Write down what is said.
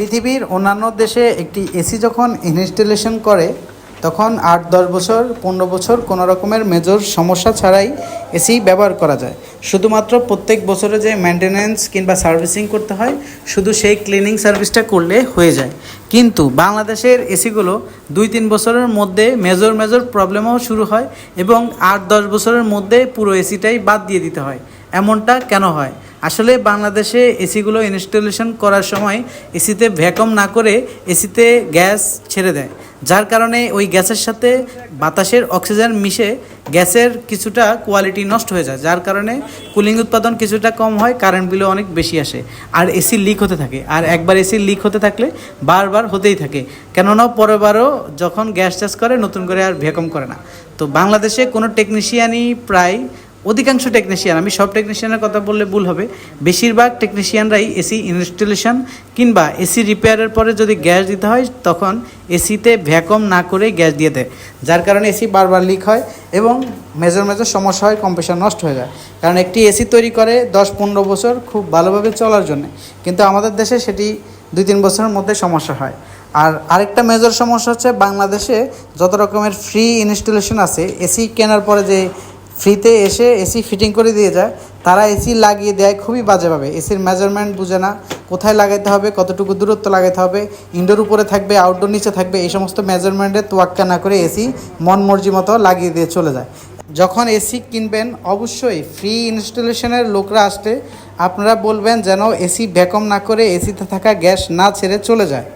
পৃথিবীর অন্যান্য দেশে একটি এসি যখন ইনস্টলেশন করে, তখন আট দশ বছর, পনেরো বছর কোনো রকমের মেজর সমস্যা ছাড়াই এসি ব্যবহার করা যায়। শুধুমাত্র প্রত্যেক বছরে যে মেনটেনেন্স কিংবা সার্ভিসিং করতে হয়, শুধু সেই ক্লিনিং সার্ভিসটা করলে হয়ে যায়। কিন্তু বাংলাদেশের এসিগুলো দুই তিন বছরের মধ্যে মেজর মেজর প্রবলেমও শুরু হয় এবং আট দশ বছরের মধ্যে পুরো এসিটাই বাদ দিয়ে দিতে হয়। এমনটা কেন হয়? আসলে বাংলাদেশে এসিগুলো ইনস্টলেশন করার সময় এসিতে ভ্যাকম না করে এসিতে গ্যাস ছেড়ে দেয়, যার কারণে ওই গ্যাসের সাথে বাতাসের অক্সিজেন মিশে গ্যাসের কিছুটা কোয়ালিটি নষ্ট হয়ে যায়, যার কারণে কুলিং উৎপাদন কিছুটা কম হয়, কারেন্ট বিলও অনেক বেশি আসে। আর এসি লিক হতে থাকে, আর একবার এসি লিক হতে থাকলে বারবার হতেই থাকে। কেননা পরেরবারও যখন গ্যাস চাষ করে, নতুন করে আর ভ্যাকম করে না। তো বাংলাদেশে কোনো টেকনিশিয়ানই প্রায় অধিকাংশ টেকনিশিয়ান আমি সব টেকনিশিয়ানের কথা বললে ভুল হবে। বেশিরভাগ টেকনিশিয়ানরাই এসি ইনস্টলেশন কিংবা এসি রিপেয়ারের পরে যদি গ্যাস দিতে হয়, তখন এসিতে ভ্যাকম না করে গ্যাস দিয়ে দেয়। যার কারণে এসি বারবার লিক হয় এবং মেজর মেজর সমস্যা হয় কম্প্রেসার নষ্ট হয়ে যায়। কারণ একটি এসি তৈরি করে দশ পনেরো বছর খুব ভালোভাবে চলার জন্য। কিন্তু আমাদের দেশে সেটি দুই তিন বছরের মধ্যে সমস্যা হয়। আর আরেকটা মেজর সমস্যা হচ্ছে বাংলাদেশে যত রকমের ফ্রি ইনস্টলেশন আছে এসি কেনার পরে যে ফ্রিতে এসে এসি ফিটিং করে দিয়ে যায়। তারা এসি লাগিয়ে দেয় খুবই বাজেভাবে। এসির মেজারমেন্ট বুঝে না, কোথায় লাগাইতে হবে, কতটুকু দূরত্ব লাগাইতে হবে ইনডোর উপরে থাকবে আউটডোর নিচে থাকবে, এই সমস্ত মেজারমেন্টে তোয়াক্কা না করে এসি মন মর্জি মতো লাগিয়ে দিয়ে চলে যায়। যখন এসি কিনবেন, অবশ্যই ফ্রি ইনস্টলেশনের লোকরা আসলে আপনারা বলবেন যেন এসি ভ্যাকম না করে এসিতে থাকা গ্যাস না ছেড়ে চলে যায়।